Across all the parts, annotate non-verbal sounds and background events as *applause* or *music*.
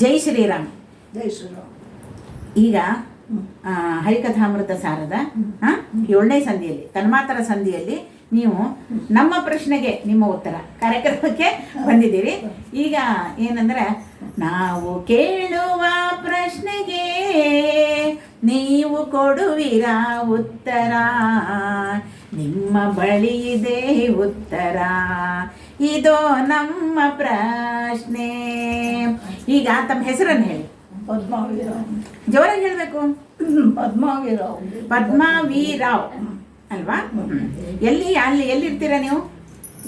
ಜೈ ಶ್ರೀರಾಮ್. ಜೈ ಶ್ರೀರಾಮ್. ಈಗ ಹರಿಕಥಾಮೃತ ಸಾರದ ಏಳನೇ ಸಂಧಿಯಲ್ಲಿ ತನ್ಮಾತರ ಸಂಧಿಯಲ್ಲಿ ನೀವು ನಮ್ಮ ಪ್ರಶ್ನೆಗೆ ನಿಮ್ಮ ಉತ್ತರ ಕಾರ್ಯಕ್ರಮಕ್ಕೆ ಬಂದಿದ್ದೀರಿ. ಈಗ ಏನಂದ್ರೆ ನಾವು ಕೇಳುವ ಪ್ರಶ್ನೆಗೆ ನೀವು ಕೊಡುವಿರ ಉತ್ತರ. ನಿಮ್ಮ ಬಳಿ ಇದೆ ಉತ್ತರ. ಇದೋ ನಮ್ಮ ಪ್ರಶ್ನೆ. ಈಗ ತಮ್ಮ ಹೆಸರನ್ನು ಹೇಳಿ. ಪದ್ಮಾವೀರಾವ್ ಜೋರಾಗಿ ಹೇಳಬೇಕು. ಪದ್ಮಾವೀರಾವ್ ಪದ್ಮಾವೀರಾವ್. ಅಲ್ವಾ? ಎಲ್ಲಿ ಅಲ್ಲಿ ಎಲ್ಲಿರ್ತೀರಾ ನೀವು?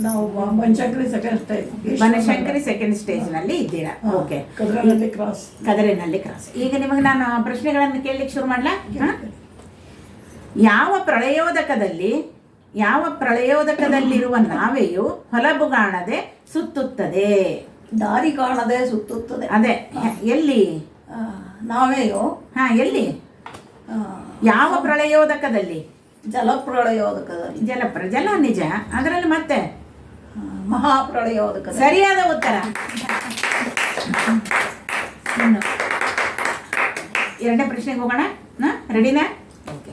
ನಾವು Banashankari second stage Banashankari second ಸ್ಟೇಜ್ನಲ್ಲಿ ಇದ್ದೀರಾ? ಓಕೆ. ಕದರಿನಲ್ಲಿ ಕ್ರಾಸ್ ಕದರಿನಲ್ಲಿ ಕ್ರಾಸ್ ಈಗ ನಿಮಗೆ ನಾನು ಪ್ರಶ್ನೆಗಳನ್ನು ಕೇಳಲಿಕ್ಕೆ ಶುರು ಮಾಡಲಾ? ಯಾವ ಪ್ರಳಯೋದಕದಲ್ಲಿ ಯಾವ ಪ್ರಳಯೋದಕದಲ್ಲಿರುವ ನಾವೆಯು ಹೊಲಬುಗಾಣದೆ ಸುತ್ತುತ್ತದೆ? ದಾರಿ ಕಾಣದೆ ಸುತ್ತುತ್ತದೆ. ಅದೇ ಎಲ್ಲಿ? ನಾವೇಯೋ? ಹಾ ಎಲ್ಲಿ? ಯಾವ ಪ್ರಳಯೋದಕದಲ್ಲಿ? ಜಲಪ್ರಳಯೋದಕದಲ್ಲಿ. ಜಲಪ್ರ ಜಲ ನಿಜ. ಅದರಲ್ಲಿ ಮತ್ತೆ? ಮಹಾಪ್ರಳಯೋದಕ ಸರಿಯಾದ ಉತ್ತರ. ಎರಡನೇ ಪ್ರಶ್ನೆಗೆ ಹೋಗೋಣ. ರೆಡಿನಾ? ಓಕೆ.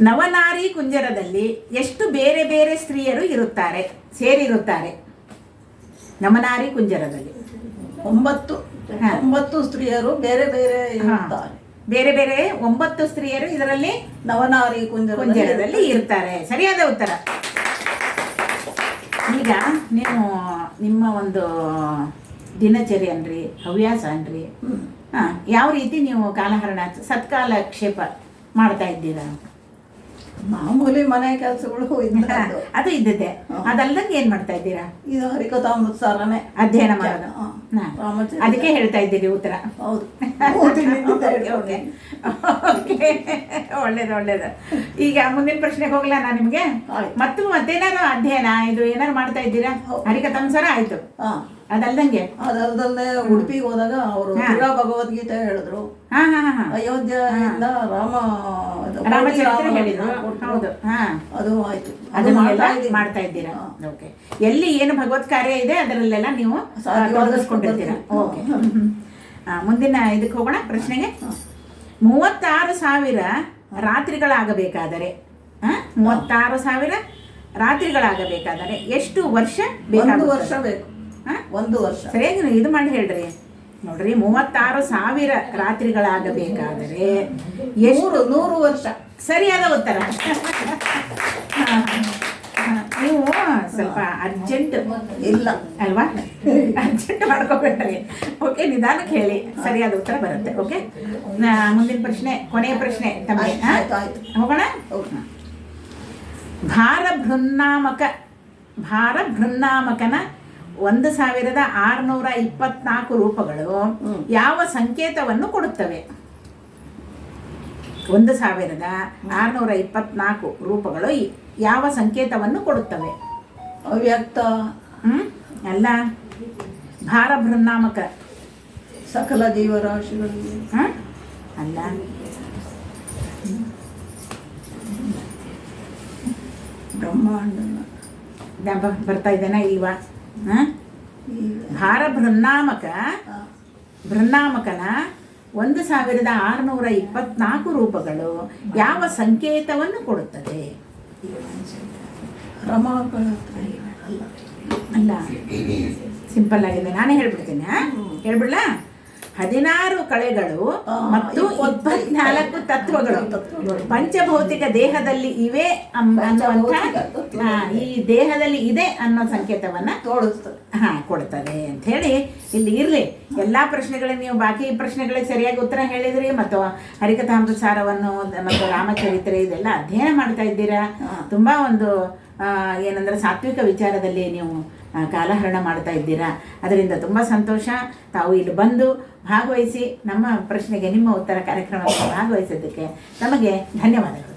ನವನಾರಿ ಕುಂಜರದಲ್ಲಿ ಎಷ್ಟು ಬೇರೆ ಬೇರೆ ಸ್ತ್ರೀಯರು ಇರುತ್ತಾರೆ ಸೇರಿರುತ್ತಾರೆ? ನವನಾರಿ ಕುಂಜರದಲ್ಲಿ. ಒಂಬತ್ತು. ಒಂಬತ್ತು ಸ್ತ್ರೀಯರು ಬೇರೆ ಬೇರೆ ಇರ್ತಾರೆ ಬೇರೆ ಬೇರೆ ಒಂಬತ್ತು ಸ್ತ್ರೀಯರು ಇದರಲ್ಲಿ ನವನಾರಿ ಕುಂಜರದಲ್ಲಿ ಕುಂಜರದಲ್ಲಿ ಇರ್ತಾರೆ. ಸರಿಯಾದ ಉತ್ತರ. ಈಗ ನೀವು ನಿಮ್ಮ ಒಂದು ದಿನಚರಿ ಅನ್ರಿ ಹವ್ಯಾಸ ಅನ್ರಿ. ಯಾವ ರೀತಿ ನೀವು ಕಾಲಹರಣ ಸತ್ಕಾಲಕ್ಷೇಪ ಮಾಡ್ತಾ ಇದ್ದೀರಾ? ಮಾಮೂಲಿ ಮನೆ ಕೆಲಸಗಳು ಅದು. ಇದ್ದಿದ್ದೆ. ಅದಲ್ದಂಗ ಏನ್ ಮಾಡ್ತಾ ಇದ್ದೀರಾ? ಇದು ಹರಿಕಥಾಮೃತ ಸಾರನೇ. ಅಧ್ಯಯನ ಮಾಡೋದು. ಅದಕ್ಕೆ ಹೇಳ್ತಾ ಇದ್ದೀರಿ ಉತ್ತರ. ಹೌದು. *laughs* *laughs* ಒಳ್ಳೇದು ಒಳ್ಳೇದು. ಈಗ ಮುಂದಿನ ಪ್ರಶ್ನೆಗೆ ಹೋಗ್ಲಾ ನಾನು ನಿಮ್ಗೆ. ಮತ್ತು ಮತ್ತೇನಾದ್ರು ಅಧ್ಯಯನ ಇದು ಏನಾರು ಮಾಡ್ತಾ ಇದ್ದೀರಾ. ಹರಿಕಥಾಂಸರ ಆಯ್ತು. ಅದಲ್ದಂಗೆ. ಅದಲ್ದಲ್ಲೇ ಉಡುಪಿಗೆ ಹೋದಾಗ ಅವರು. ತಿರಾ ಭಗವದ್ಗೀತೆ ಹೇಳಿದ್ರು. ಅಯೋಧ್ಯೆಯಿಂದ ರಾಮ ರಾಮಚರಿತ್ರೆ ಹೇಳಿದ್ರು. ಹೌದು. ಅದು ಆಯ್ತು. ಅದು ಅದನ್ನೆಲ್ಲ ಮಾಡ್ತಾ. ಇದ್ದೀರಾ? ಓಕೆ. ಎಲ್ಲಿ ಏನು ಭಗವತ್ ಕಾರ್ಯ ಇದೆ ಅದರಲ್ಲೆಲ್ಲ ನೀವು ತೊಡಗಿಸ್ಕೊಂಡಿರ್ತೀರಾ ಓಕೆ. ಮುಂದಿನ ಇದಕ್ಕೆ ಹೋಗೋಣ ಪ್ರಶ್ನೆಗೆ. ಮೂವತ್ತಾರು ಸಾವಿರ ರಾತ್ರಿಗಳಾಗಬೇಕಾದರೆ ಮೂವತ್ತಾರು ಸಾವಿರ ರಾತ್ರಿಗಳಾಗಬೇಕಾದರೆ ಎಷ್ಟು ವರ್ಷ ಬೇಕು ವರ್ಷ ಬೇಕು. ಹಾ? ಒಂದು ವರ್ಷ. ಸರಿಯಾಗಿ ನೀವು ಇದು ಮಾಡಿ ಹೇಳ್ರಿ. ನೋಡ್ರಿ ಮೂವತ್ತಾರು ಸಾವಿರ ರಾತ್ರಿಗಳಾಗಬೇಕಾದರೆ ಎಷ್ಟು? ನೂರು ವರ್ಷ. ಸರಿಯಾದ ಉತ್ತರ. ನೀವು ಸ್ವಲ್ಪ ಅರ್ಜೆಂಟ್ ಇಲ್ಲ. ಅಲ್ವಾ? ಅರ್ಜೆಂಟ್ ಮಾಡ್ಕೋಬೇಡ್ರಿ. ಓಕೆ ನಿಧಾನಕ್ಕೆ ಹೇಳಿ. ಸರಿಯಾದ ಉತ್ತರ ಬರುತ್ತೆ. ಓಕೆ ಮುಂದಿನ ಪ್ರಶ್ನೆ ಕೊನೆಯ ಪ್ರಶ್ನೆ ತಮಗೆ. ಹೋಗೋಣ. ಭಾರ ಭೃನ್ನಾಮಕ ಭಾರ ಭೃನ್ನಾಮಕನ ಒಂದು ಸಾವಿರದ ಆರುನೂರ ಇಪ್ಪತ್ನಾಲ್ಕು ರೂಪಗಳು ಯಾವ ಸಂಕೇತವನ್ನು ಕೊಡುತ್ತವೆ? ಒಂದು ಸಾವಿರದ ಆರುನೂರ ಇಪ್ಪತ್ನಾಲ್ಕು ರೂಪಗಳು ಯಾವ ಸಂಕೇತವನ್ನು ಕೊಡುತ್ತವೆ? ಅವ್ಯಕ್ತ. ಹ್ಮ್? ಅಲ್ಲ. ಭಾರ ಭೃನ್ನಾಮಕ ಸಕಲ ದೇವರಾಶಿಗಳು ಹ? ಅಲ್ಲ. ಬ್ರಹ್ಮಾಂಡ ಬರ್ತಾ ಇದ್ದೇನಾ ಇಲ್ವಾ ಭಾರ ಹಾರ ಭ್ರಂದಾಮಕ ಭೃನ್ನಾಮಕನ ಒಂದು ಸಾವಿರದ ಆರುನೂರ ಇಪ್ಪತ್ನಾಲ್ಕು ರೂಪಗಳು ಯಾವ ಸಂಕೇತವನ್ನು ಕೊಡುತ್ತದೆ? ಅಲ್ಲ ಸಿಂಪಲ್ ಆಗಿದೆ. ನಾನೇ ಹೇಳ್ಬಿಡ್ತೀನಿ ಹಾ? ಹೇಳ್ಬಿಡ್ಲಾ? ಹದಿನಾರು ಕಳೆಗಳು ಮತ್ತು. ಇಪ್ಪತ್ನಾಲ್ಕು ತತ್ವಗಳು. ಪಂಚಭೌತಿಕ ದೇಹದಲ್ಲಿ ಇವೆ ಅಂ- ಅನ್ನುವಂಥ ಪಂಚಭೌತಿಕ ತತ್ವಗಳು. ಆ, ಈ ದೇಹದಲ್ಲಿ ಇದೆ ಅನ್ನೋ ಸಂಕೇತವನ್ನ ಹಾ ಕೊಡ್ತದೆ ಅಂತ ಹೇಳಿ ಇಲ್ಲಿ ಇರ್ಲಿ ಎಲ್ಲಾ ಪ್ರಶ್ನೆಗಳಿಗೆ ನೀವು ಬಾಕಿ ಪ್ರಶ್ನೆಗಳಿಗೆ ಸರಿಯಾಗಿ ಉತ್ತರ ಹೇಳಿದ್ರಿ ಮತ್ತು ಹರಿಕಥಾಮೃತ ಸಾರವನ್ನು ಮತ್ತು ರಾಮಚರಿತ್ರೆ ಇದೆಲ್ಲ ಅಧ್ಯಯನ ಮಾಡ್ತಾ ಇದ್ದೀರಾ. ತುಂಬಾ ಒಂದು ಏನಂದ್ರೆ ಸಾತ್ವಿಕ ವಿಚಾರದಲ್ಲಿ ನೀವು ಕಾಲಹರಣ ಮಾಡ್ತಾ ಇದ್ದೀರಾ? ಅದರಿಂದ ತುಂಬ ಸಂತೋಷ. ತಾವು ಇಲ್ಲಿ ಬಂದು ಭಾಗವಹಿಸಿ ನಮ್ಮ ಪ್ರಶ್ನೆಗೆ ನಿಮ್ಮ ಉತ್ತರ ಕಾರ್ಯಕ್ರಮದಲ್ಲಿ ಭಾಗವಹಿಸಿದ್ದಕ್ಕೆ ನಮಗೆ ಧನ್ಯವಾದಗಳು.